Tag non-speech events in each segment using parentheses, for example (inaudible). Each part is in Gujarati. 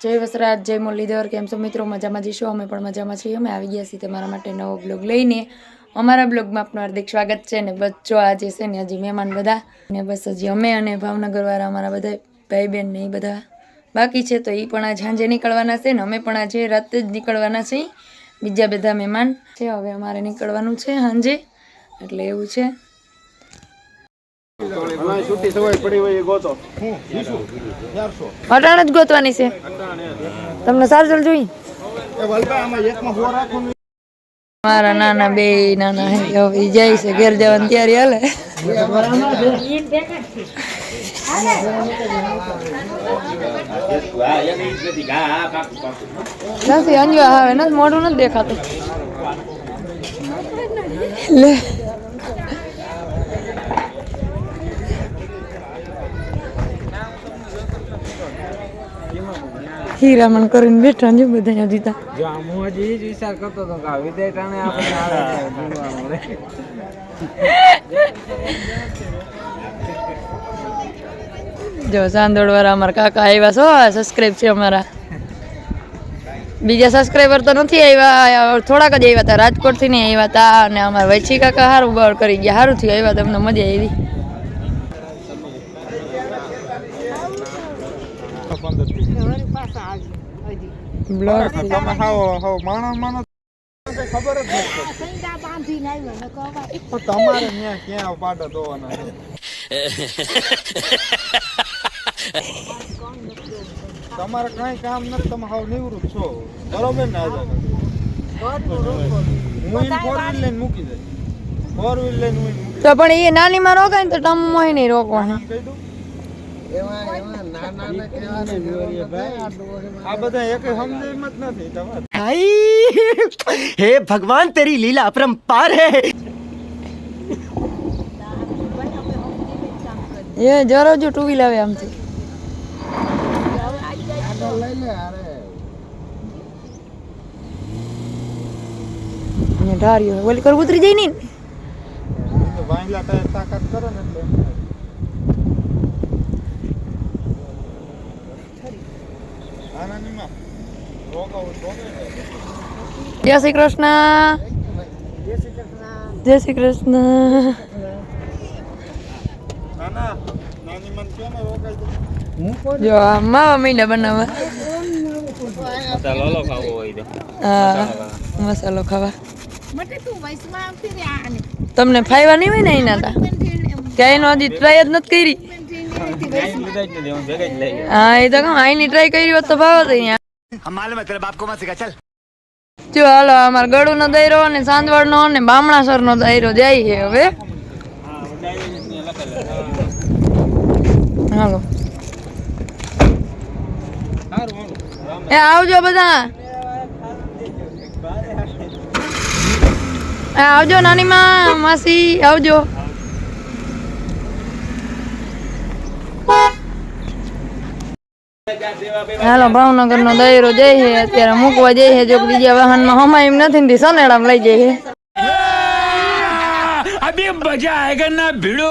જય વસરાજ, જય મુરલીધર, કેમ છો મિત્રો? મજામાં જઈશું અમે પણ મજામાં છીએ. અમે આવી ગયા છીએ તમારા માટે નવો બ્લોગ લઈને. અમારા બ્લોગમાં આપનું હાર્દિક સ્વાગત છે ને બચ્ચો આજે છે ને હજી મહેમાન બધા. ને બસ હજી અમે અને ભાવનગરવાળા અમારા બધા ભાઈ બહેન ને બધા બાકી છે. તો એ પણ આજે સાંજે નીકળવાના છે ને અમે પણ આજે રાતે જ નીકળવાના છીએ. બીજા બધા મહેમાન છે. હવે અમારે નીકળવાનું છે સાંજે. એટલે એવું છે. છૂટી જ ગોતવાની છે. તમને સારું જોઈ? રાખો ને મારા નાના બે નાના હવે જાય છે ઘેર જવાની તૈયારી હાલે. નથી અંજવા આવે, નથી, મોઢું નથી દેખાતું. લે. હીરામણ કરીને બેઠા ને બધા તા જો આમ હું હજી એ જ વિચાર કરતો હતો કે આ વિદાય ટાણે આપણે આવે છે જો ચાંદોડ વાળા અમારા કાકા આવ્યા છો સબસ્ક્રાઇબ છે અમારા. બીજા સબસ્ક્રાઈબર તો નથી આવ્યા થોડાક જ આવ્યા હતા રાજકોટથી નહીં આવ્યા હતા અને અમારા વૈચી કાકા સારું બળ કરી ગયા સારું થયું આવ્યા તમને મજા આવી. બ્લર તમે હાવ હાવ માણસ માણસ ખબર જ નથી પડતી. પણ તમારે ત્યાં ક્યાં પાડો ધોવાના તમારે કઈ કામ નથી તમે હાવ નિવૃત્ત છો. બરોબર ને આજે હું એને ફોર વ્હીલ લઈને મૂકી દઈશ. ફોર વ્હીલ લઈને મૂકી તો પણ એ નાનીમાં રોકાય ને તો ટમ મોય નહીં રોકવાનું. કહી દઉં હે ભગવાન તેરી લીલા અપરંપાર હે. એ જરો જો ટુ વ્હીલ આવે આમથી. ઢાર્યો ઓલી કર ઉતરી જઈ ની? તાકાત કરો ને એટલે. જય શ્રી કૃષ્ણ. જય શ્રી કૃષ્ણ. જો માવા મીંડા બનાવવા મસાલો ખાવા તમને ફાયવા નહીં હોય ને એના તા? ક્યાંય હજી ટ્રાય જ નથી કરી. હા એ તો કહું ટ્રાય કરી હોત ભાવ અહીંયા. જો હાલો અમાર ગળુ નો દાયરો અને સાંદવડ અને બામણાસર નો દાયરો જાય છે હવે. હાલો. એ આવજો બધા. આવજો નાની માસી આવજો. હાલો ભાવનગર નો દાયરો જઈ છે અત્યારે મૂકવા જઈએ છે જો બીજા વાહનમાં હમા એમ નથી ને સનેડા લઈ જઈ અભી મજા આયેગા ના ભીડો?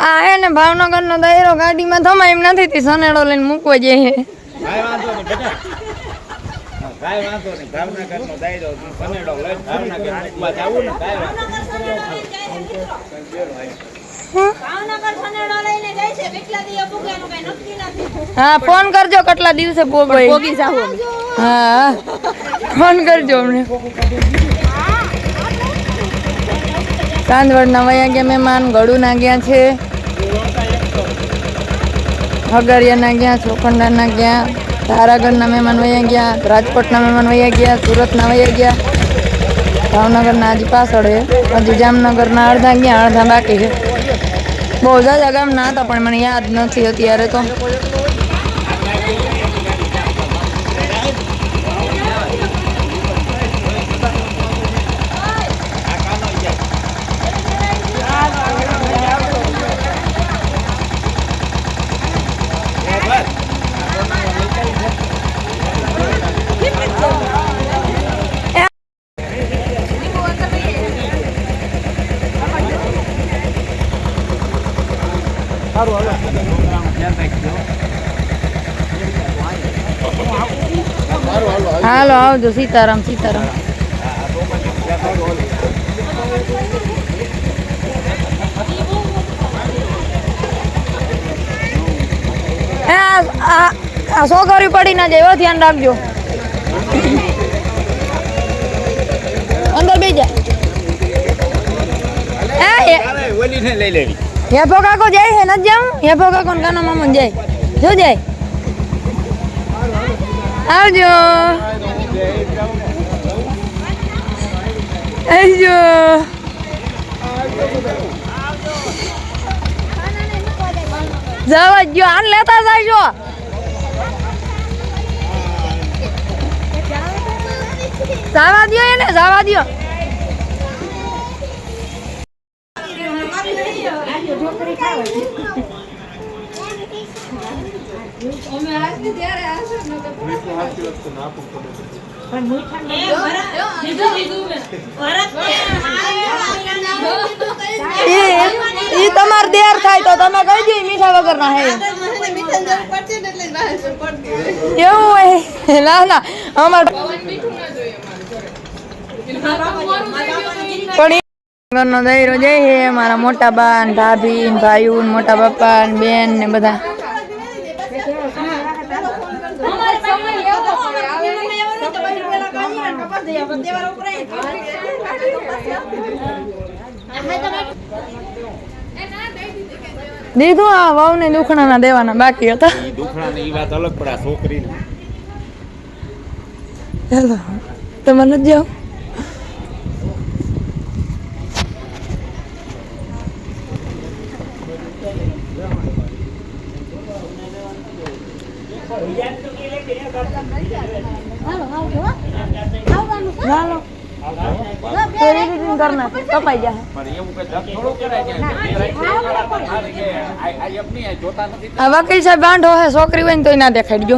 આ હે ને ભાવનગર નો દાયરો ગાડીમાં થમાય એમ નથી સનેડો લઈને મૂકવા જઈએ ભાઈ કાંઈ વાંધો નહીં. ભાવનગરનો દાયરો સનેડો ભાવનગર ને કાંઈ હા? ફોન કરજો કેટલા દિવસે પોગી હા. ફોન કરજો અમને. ચાંદવડના વયા ગયા મહેમાન ગળુના ગયા છે. હગરિયાના ગયા ચોખંડાના ગયા. તારાગઢના મહેમાન વયા ગયા, રાજકોટના મહેમાન વયા ગયા, સુરતના વયા ગયા. ભાવનગરના હજી પાછળ છે. હજી જામનગરના અડધા ગયા, અડધા બાકી છે. બહુ જાજા ગામના હતા, પણ મને યાદ નથી અત્યારે તો. આવજો સીતારામ સીતારામ આ છોકરી પડી ના જાય એવો ધ્યાન રાખજો. અંદર બે જાય લઈ કાકો જાય હે, નથી જાઉં? હેફો કાકો કાનો મામા જાય. જો જાય. આવજો. આવજો જવા જો આન લેતા જાયજો. જવા દ્યો એને જવા તમાર દેર થાય તો તમે કહી મીઠા વગર ના હે એવું હોય. ના ના. અમાર પણ ઈ ઘરનો દૈરો જાય હે મારા મોટા બા ને ભાભી ને ભાઈઓ ને મોટા પપ્પા ને બેન ને બધા. દીધું આ વાવ ને દુખણાના દેવાના બાકી હતા. દુખણા ની વાત અલગ પડે છોકરી છોકરીને. ચાલો તમે નથી જાઓ ચાલો તો editing કરી નાખો, કપાઈ જાય પણ એવું કઈ ધક થોડું કરાય કે બે રાખી હારી કે આ આ એમ નહીં, આ જોતા નથી આ વકીલ સાહેબ ગાંઠો હે છોકરી હોય ને તોય ના દેખાડજો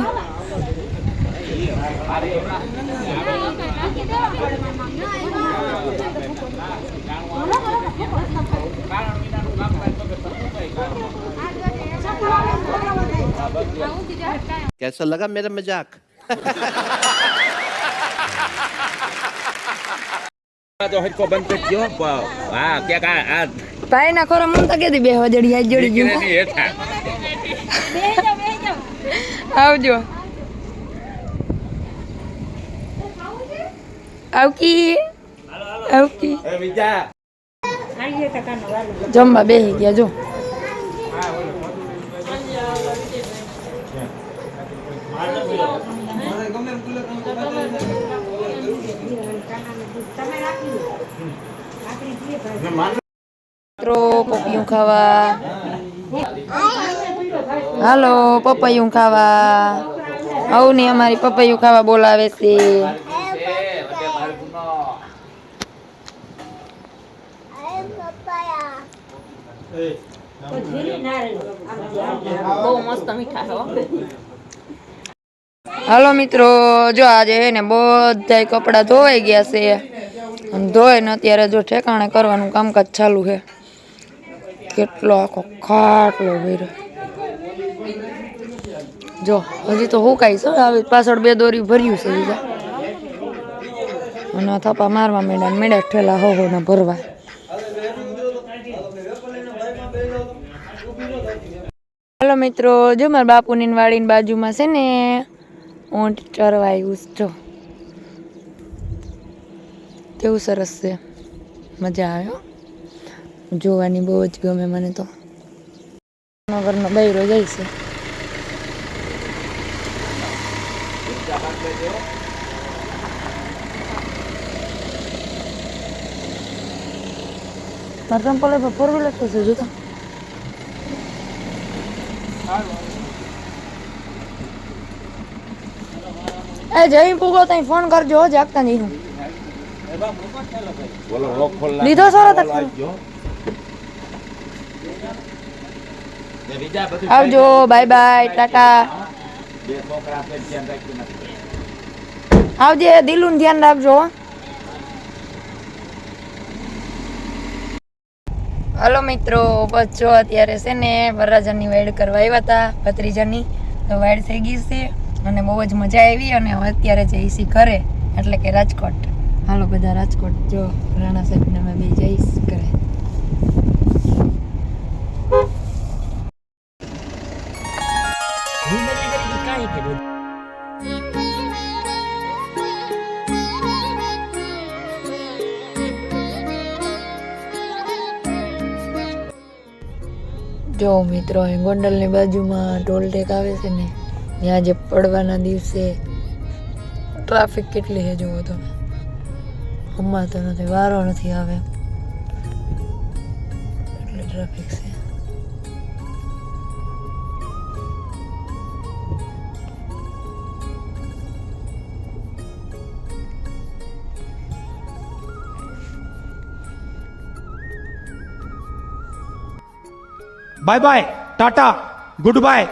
कैसा लगा मेरा मजाक (laughs) તો હરખો બંધ કરી. પ- હા ક્યાંક આ આ ભાઈ ના ખોરા મમતા કેદી બે જોડી ગયું. આવજો. આવકી. આવકી. એ બીજા જમવા બેસી ગયા જો. મિત્રો, પપૈયું ખાવા. હાલો, પપૈયું ખાવા. આવું ને અમારી પપૈયું ખાવા બોલાવે છે. હાલો મિત્રો, જો આજે હે ને બધાય કપડા ધોવાઈ ગયા છે. અને ધોઈ ને અત્યારે જો ઠેકાણે કરવાનું કામકાજ ચાલુ છે. કેટલો આખો ખાટલો ભર્યો. જો, હજી તો હુકાઈ છે, આવી પાછળ બે દોરી ભર્યું છે બીજા. અને થપ્પા મારવા માંડ્યા મેળા ઠેલા હો હો ને ભરવા. હાલો મિત્રો, જો મારા બાપુની વાડીની બાજુમાં છે ને, ઊંટ ચરવાયું જો. કેવું સરસ છે? મજા આવ્યો. જોવાની બહુ જ ગમે મને તો. નગરનો બૈરો જાય છે. મારે ચંપલ ફોર વ્હીલર છે જોતા એ જઈ પૂગો તઈ ફોન કરજો જાગતા નહીં બોલો લોક ખોલ નાખ. લીધો સારો આવજો. બાય બાય ટાટા આવજે દિલું ધ્યાન રાખજો હલો મિત્રો બસ જો અત્યારે છે ને વરરાજાની વાઈડ કરવા આવ્યા હતા ભત્રીજાની તો વાઈડ થઈ ગઈ છે અને બહુ જ મજા આવી અને અત્યારે જઈશી ઘરે એટલે કે રાજકોટ હાલો બધા રાજકોટ, જો રાણા સાહેબને અમે બે જઈશ ઘરે જો મિત્રો ગોંડલની બાજુમાં ટોલ ટેક આવે છે ને, ત્યાં જે પડવાના દિવસે ટ્રાફિક કેટલી છે જુઓ તમે હમણાં તો નથી વારો નથી આવે. એટલે ટ્રાફિક છે. Bye bye tata goodbye